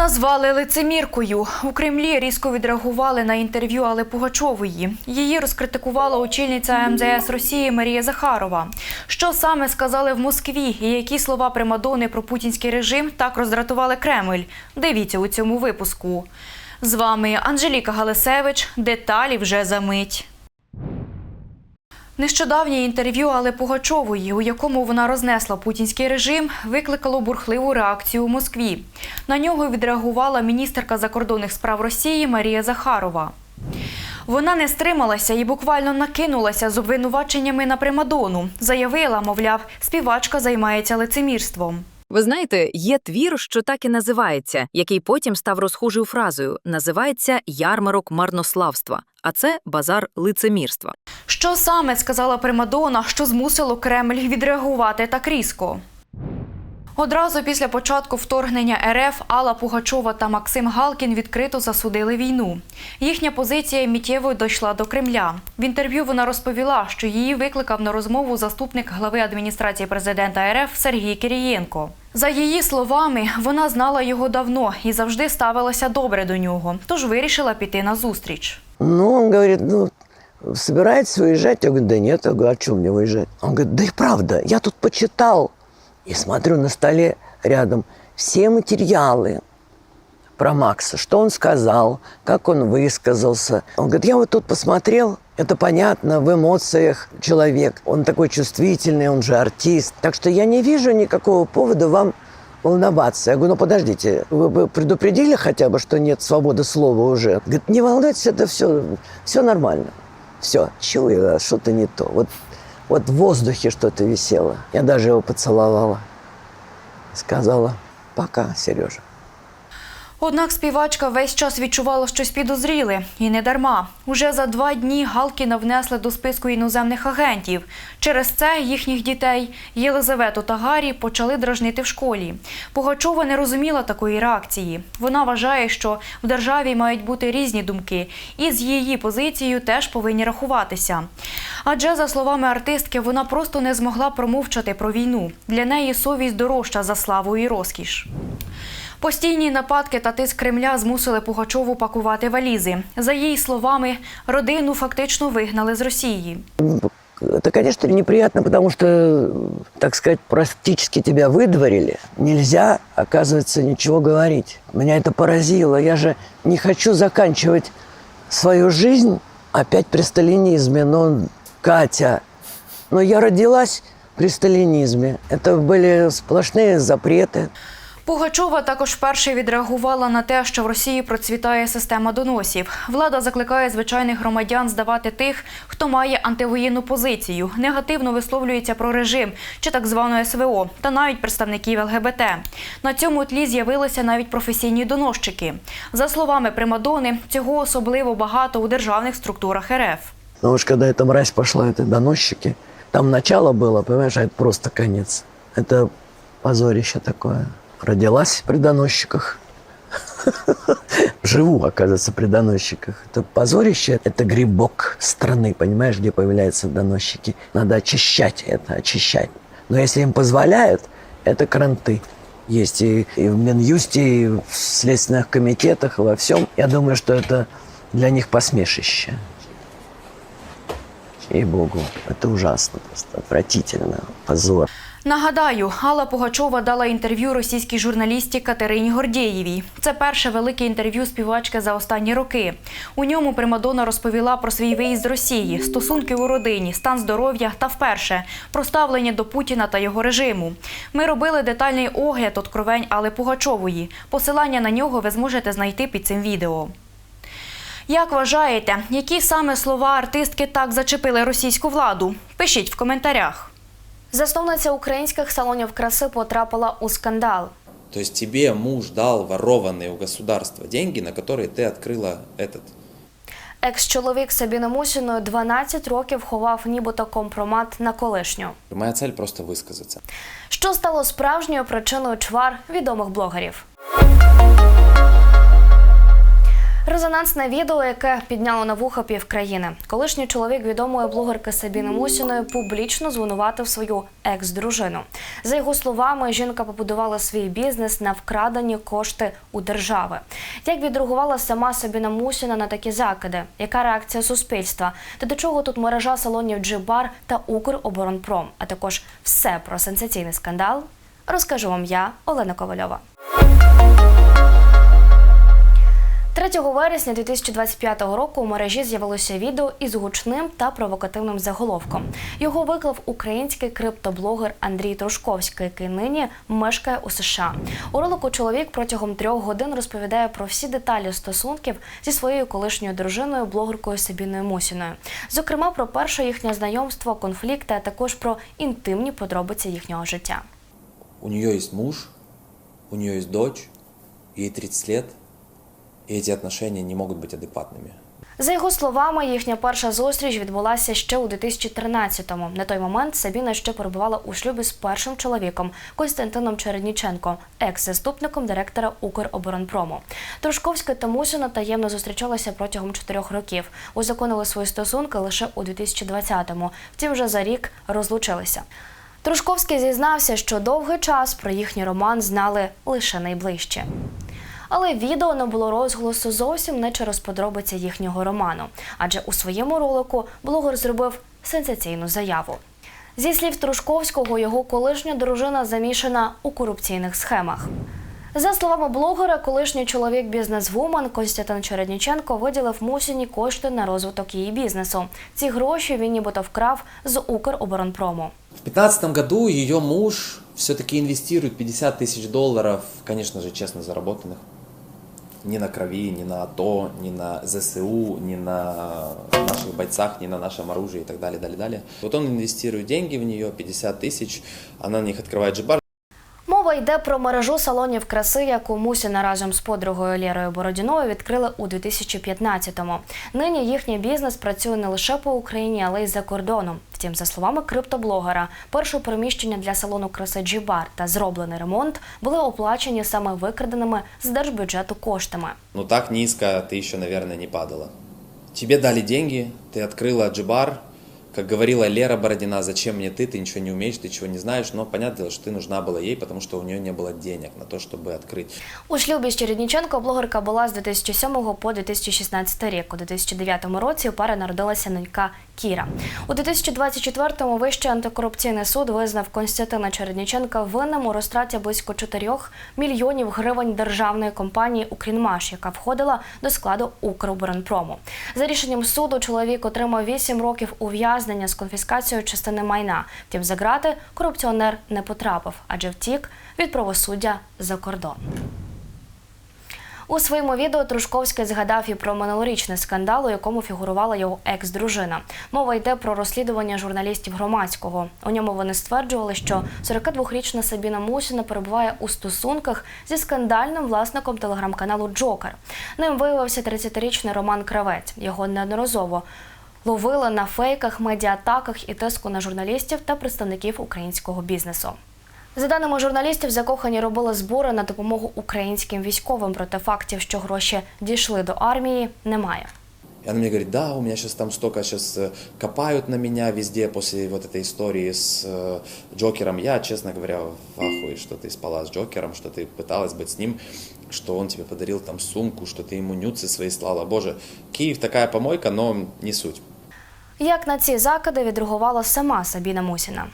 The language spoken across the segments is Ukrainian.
Назвали лицеміркою. У Кремлі різко відреагували на інтерв'ю Алли Пугачової. Її розкритикувала очільниця МЗС Росії Марія Захарова. Що саме сказали в Москві і які слова Примадони про путінський режим так роздратували Кремль? Дивіться у цьому випуску. З вами Анжеліка Галисевич. Деталі вже за мить. Нещодавнє інтерв'ю Алли Пугачової, у якому вона рознесла путінський режим, викликало бурхливу реакцію у Москві. На нього відреагувала міністерка закордонних справ Росії Марія Захарова. Вона не стрималася і буквально накинулася з обвинуваченнями на Примадону. Заявила, мовляв, співачка займається лицемірством. Ви знаєте, є твір, що так і називається, який потім став розхожою фразою. Називається Ярмарок марнославства, а це базар лицемірства. Що саме сказала Примадона, що змусило Кремль відреагувати так різко? Одразу після початку вторгнення РФ Алла Пугачова та Максим Галкін відкрито засудили війну. Їхня позиція миттєво дійшла до Кремля. В інтерв'ю вона розповіла, що її викликав на розмову заступник глави адміністрації президента РФ Сергій Кирієнко. За її словами, вона знала його давно і завжди ставилася добре до нього, тож вирішила піти на зустріч. Ну, он говорит, ну, собираетесь выезжать? Я говорю, да нет. Я говорю, а что мне выезжать? Он говорит, да и правда, я тут почитал. И смотрю на столе рядом все материалы про Макса, что он сказал, как он высказался. Он говорит, я вот тут посмотрел, это понятно, в эмоциях человек. Он такой чувствительный, он же артист. Так что я не вижу никакого повода вам волноваться. Я говорю, ну подождите, вы бы предупредили хотя бы, что нет свободы слова уже? Говорит, не волнуйтесь, это все, все нормально. Все, чую, что-то не то. Вот, вот в воздухе что-то висело. Я даже его поцеловала. Сказала, пока, Сережа. Однак співачка весь час відчувала щось підозріле. І не дарма. Уже за два дні Галкіна внесли до списку іноземних агентів. Через це їхніх дітей Єлизавету та Гаррі почали дражнити в школі. Пугачова не розуміла такої реакції. Вона вважає, що в державі мають бути різні думки, і з її позицією теж повинні рахуватися. Адже, за словами артистки, вона просто не змогла промовчати про війну. Для неї совість дорожча за славу і розкіш. Постійні нападки та тиск Кремля змусили Пугачову пакувати валізи. За її словами, родину фактично вигнали з Росії. Это, конечно, неприятно, потому что, так сказать, практически тебя выдворили. Нельзя, оказывается, ничего говорить. Меня это поразило. Я же не хочу заканчивать свою жизнь опять при сталинизме. Но, Катя, но я родилась при сталинизме. Это были сплошные запреты. Пугачова також вперше відреагувала на те, що в Росії процвітає система доносів. Влада закликає звичайних громадян здавати тих, хто має антивоєнну позицію, негативно висловлюється про режим чи так звану СВО, та навіть представників ЛГБТ. На цьому тлі з'явилися навіть професійні доносчики. За словами Примадони, цього особливо багато у державних структурах РФ. Но уж когда эта мразь пошла, это доносчики, там начало было, понимаешь, а это просто конец. Это позорище такое. Родилась при доносчиках. Живу, оказывается, при доносчиках. Это позорище, это грибок страны, понимаешь, где появляются доносчики. Надо очищать это, очищать. Но если им позволяют, это кранты. Есть и, и в Минюсте, и в следственных комитетах, и во всем. Я думаю, что это для них посмешище. Ей-богу, это ужасно просто, отвратительно, позор. Нагадаю, Алла Пугачова дала інтерв'ю російській журналісті Катерині Гордєєвій. Це перше велике інтерв'ю співачки за останні роки. У ньому Примадонна розповіла про свій виїзд з Росії, стосунки у родині, стан здоров'я та вперше про ставлення до Путіна та його режиму. Ми робили детальний огляд откровень Алли Пугачової. Посилання на нього ви зможете знайти під цим відео. Як вважаєте, які саме слова артистки так зачепили російську владу? Пишіть в коментарях. Засновниця українських салонів краси потрапила у скандал. То есть тебе муж дал ворованные у государства деньги, на которые ты открыла этот. Екс-чоловік Сабіни Мусіної 12 років ховав нібито компромат на колишню. Моя цель просто высказаться. Що стало справжньою причиною чвар відомих блогерів? Резонансне відео, яке підняло на вуха півкраїни. Колишній чоловік відомої блогерки Сабіни Мусіної публічно звинуватив свою екс-дружину. За його словами, жінка побудувала свій бізнес на вкрадені кошти у держави. Як відреагувала сама Сабіна Мусіна на такі закиди? Яка реакція суспільства? Та до чого тут мережа салонів Джибар та Укроборонпром? А також все про сенсаційний скандал розкажу вам я, Олена Ковальова. 3 вересня 2025 року у мережі з'явилося відео із гучним та провокативним заголовком. Його виклав український криптоблогер Андрій Трушковський, який нині мешкає у США. У ролику чоловік протягом трьох годин розповідає про всі деталі стосунків зі своєю колишньою дружиною, блогеркою Сабіною Мусіною. Зокрема, про перше їхнє знайомство, конфлікти, а також про інтимні подробиці їхнього життя. У нее есть муж, у нее есть дочь, ей 30 лет, и эти отношения не могут быть адекватными. За його словами, їхня перша зустріч відбулася ще у 2013-му. На той момент Сабіна ще перебувала у шлюбі з першим чоловіком Костянтином Чередніченко, екс-заступником директора Укроборонпрому. Трушковська та Мусіна таємно зустрічалися протягом чотирьох років. Узаконили свої стосунки лише у 2020-му. Втім, вже за рік розлучилися. Трушковський зізнався, що довгий час про їхній роман знали лише найближче. Але відео не було розголосу зовсім не через подробиці їхнього роману, адже у своєму ролику блогер зробив сенсаційну заяву. Зі слів Трушковського, його колишня дружина замішана у корупційних схемах. За словами блогера, колишній чоловік бізнесвумен Костянтин Чередніченко виділив Мусіні кошти на розвиток її бізнесу. Ці гроші він нібито вкрав з Укроборонпрому. В 2015 году ее муж все-таки инвестирует 50 тысяч долларов, конечно же, честно заработанных. Ни на крови, ни на АТО, ни на ЗСУ, ни на наших бойцах, ни на нашем оружии и так далее, далее, далее. Вот он инвестирует деньги в нее, 50 тысяч, она на них открывает джибар, Мова йде про мережу салонів краси, яку Мусіна разом з подругою Лєрою Бородіною відкрили у 2015-му. Нині їхній бізнес працює не лише по Україні, але й за кордоном. Втім, за словами криптоблогера, перше приміщення для салону краси Джібар та зроблений ремонт були оплачені саме викраденими з держбюджету коштами. Ну так низко ты еще, наверное, не падала. Тебе дали деньги, ты открыла джибар. Как говорила Лера Бородина, зачем мне ты, ты ничего не умеешь, ты чего не знаешь. Но понятное дело, что ты нужна была ей, потому что у нее не было денег на то, чтобы открыть. У шлюбі з Чередніченко блогерка була з 2007 по 2016 рік. У 2009 році у пари народилася нонька Кіра. У 2024-му Вищий антикорупційний суд визнав Константина Чередніченка винним у розтраті близько 4 мільйонів гривень державної компанії Укрінмаш, яка входила до складу Укроборонпрому. За рішенням суду чоловік отримав 8 років ув'язнення з конфіскацією частини майна. Втім, за грати корупціонер не потрапив, адже втік від правосуддя за кордон. У своєму відео Трушковський згадав і про минулорічний скандал, у якому фігурувала його екс-дружина. Мова йде про розслідування журналістів громадського. У ньому вони стверджували, що 42-річна Сабіна Мусіна перебуває у стосунках зі скандальним власником телеграм-каналу Джокер. Ним виявився 30-річний Роман Кравець. Його неодноразово ловили на фейках, медіатаках і тиску на журналістів та представників українського бізнесу. За даними журналістів, закохані робили збори на допомогу українським військовим, проте фактів, що гроші дійшли до армії, немає. И она мне говорит, да, у меня сейчас там столько сейчас копают на меня везде после вот этой истории с э, Джокером. Я, честно говоря, в ахуе, что ты спала с Джокером, что ты пыталась быть с ним, что он тебе подарил там сумку, что ты ему нюцы свои слала. Боже, Киев такая помойка, но не суть. Як на ці закиди відреагувала сама Сабіна Мусіна?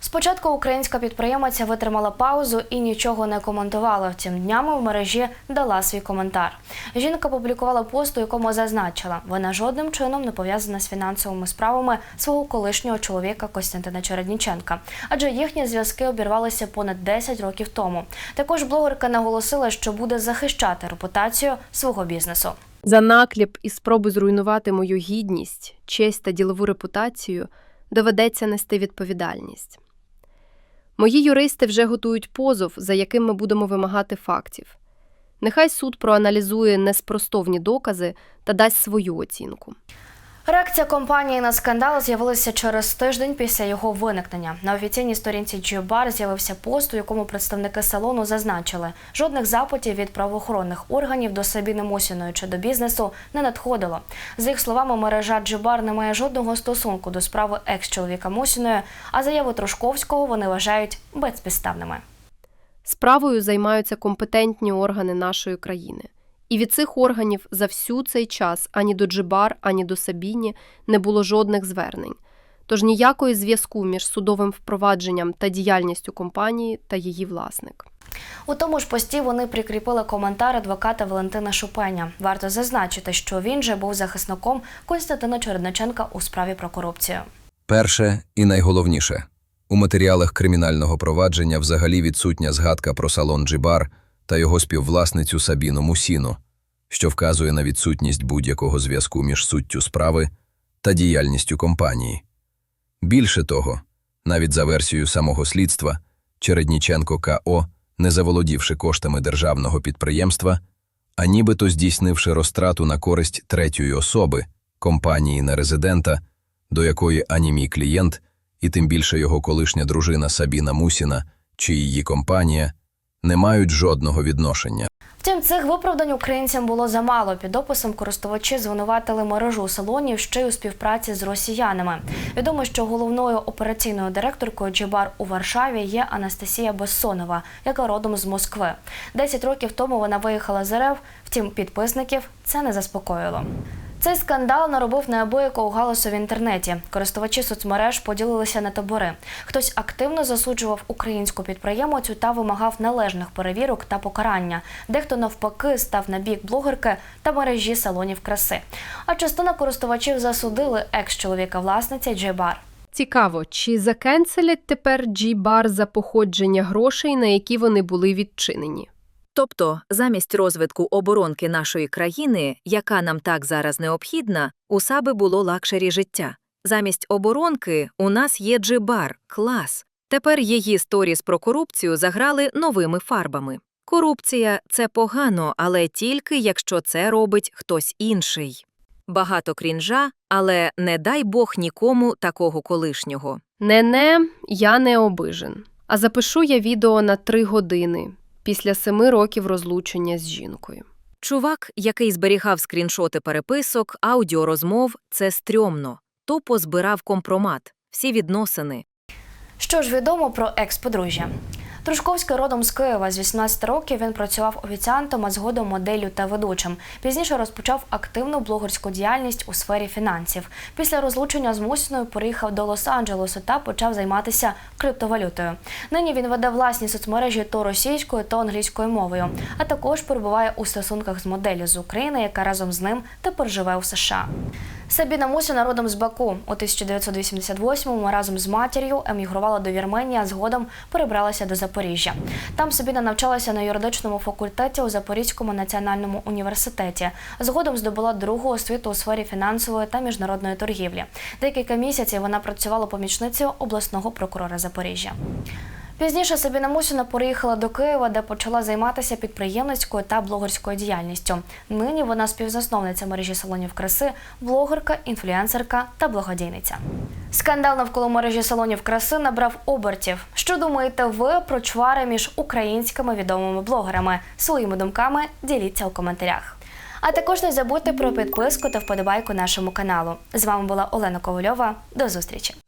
Спочатку українська підприємиця витримала паузу і нічого не коментувала. Втім, днями в мережі дала свій коментар. Жінка публікувала пост, у якому зазначила, вона жодним чином не пов'язана з фінансовими справами свого колишнього чоловіка Костянтина Чередніченка, адже їхні зв'язки обірвалися понад 10 років тому. Також блогерка наголосила, що буде захищати репутацію свого бізнесу. За накліп і спроби зруйнувати мою гідність, честь та ділову репутацію доведеться нести відповідальність. Мої юристи вже готують позов, за яким ми будемо вимагати фактів. Нехай суд проаналізує неспростовні докази та дасть свою оцінку. Реакція компанії на скандал з'явилася через тиждень після його виникнення. На офіційній сторінці G-Bar з'явився пост, у якому представники салону зазначили, жодних запитів від правоохоронних органів до Сабіни Мосіної чи до бізнесу не надходило. За їх словами, мережа G-Bar не має жодного стосунку до справи екс-чоловіка Мосіної, а заяву Трошковського вони вважають безпідставними. Справою займаються компетентні органи нашої країни. І від цих органів за всю цей час ані до Джибар, ані до Сабіні не було жодних звернень. Тож ніякої зв'язку між судовим впровадженням та діяльністю компанії та її власник. У тому ж пості вони прикріпили коментар адвоката Валентина Шупеня. Варто зазначити, що він же був захисником Костянтина Чередниченка у справі про корупцію. Перше і найголовніше у матеріалах кримінального провадження взагалі відсутня згадка про салон Джибар та його співвласницю Сабіну Мусіну, що вказує на відсутність будь-якого зв'язку між суттю справи та діяльністю компанії. Більше того, навіть за версією самого слідства, Чередніченко К.О., не заволодівши коштами державного підприємства, а нібито здійснивши розтрату на користь третьої особи, компанії на резидента, до якої ані мій клієнт, і тим більше його колишня дружина Сабіна Мусіна чи її компанія не мають жодного відношення. Втім, цих виправдань українцям було замало. Під описом користувачі звинуватили мережу салонів ще й у співпраці з росіянами. Відомо, що головною операційною директоркою Джибар у Варшаві є Анастасія Бессонова, яка родом з Москви. Десять років тому вона виїхала з РФ, втім, підписників це не заспокоїло. Цей скандал наробив неабиякого галасу в інтернеті. Користувачі соцмереж поділилися на табори. Хтось активно засуджував українську підприємицю та вимагав належних перевірок та покарання. Дехто навпаки став на бік блогерки та мережі салонів краси. А частина користувачів засудили екс-чоловіка власниці Джейбар. Цікаво, чи закенселять тепер G-бар за походження грошей, на які вони були відчинені? Тобто, замість розвитку оборонки нашої країни, яка нам так зараз необхідна, у Саби було лакшері життя. Замість оборонки у нас є джибар, клас. Тепер її сторіс про корупцію заграли новими фарбами. Корупція це погано, але тільки якщо це робить хтось інший. Багато крінжа, але не дай Бог нікому такого колишнього. Не-не, я не обижен. А запишу я відео на три години після семи років розлучення з жінкою. Чувак, який зберігав скріншоти переписок, аудіорозмов, це стрьомно. то позбирав компромат, всі відносини. Що ж відомо про екс-подружжя? Трушковський родом з Києва. З 18 років він працював офіціантом, а згодом моделлю та ведучим. Пізніше розпочав активну блогерську діяльність у сфері фінансів. Після розлучення з Мусіною переїхав до Лос-Анджелесу та почав займатися криптовалютою. Нині він веде власні соцмережі то російською, то англійською мовою, а також перебуває у стосунках з моделлю з України, яка разом з ним тепер живе у США. Сабіна Мусіна родом з Баку. У 1988-му разом з матір'ю емігрувала до Вірменії, а згодом перебралася до Запоріжжя. Там Сабіна навчалася на юридичному факультеті у Запорізькому національному університеті. Згодом здобула другу освіту у сфері фінансової та міжнародної торгівлі. Декілька місяців вона працювала помічницею обласного прокурора Запоріжжя. Пізніше Сабіна Мусіна переїхала до Києва, де почала займатися підприємницькою та блогерською діяльністю. Нині вона співзасновниця мережі салонів краси, блогерка, інфлюенсерка та благодійниця. Скандал навколо мережі салонів краси набрав обертів. Що думаєте ви про чвари між українськими відомими блогерами? Своїми думками діліться у коментарях. А також не забудьте про підписку та вподобайку нашому каналу. З вами була Олена Ковальова. До зустрічі!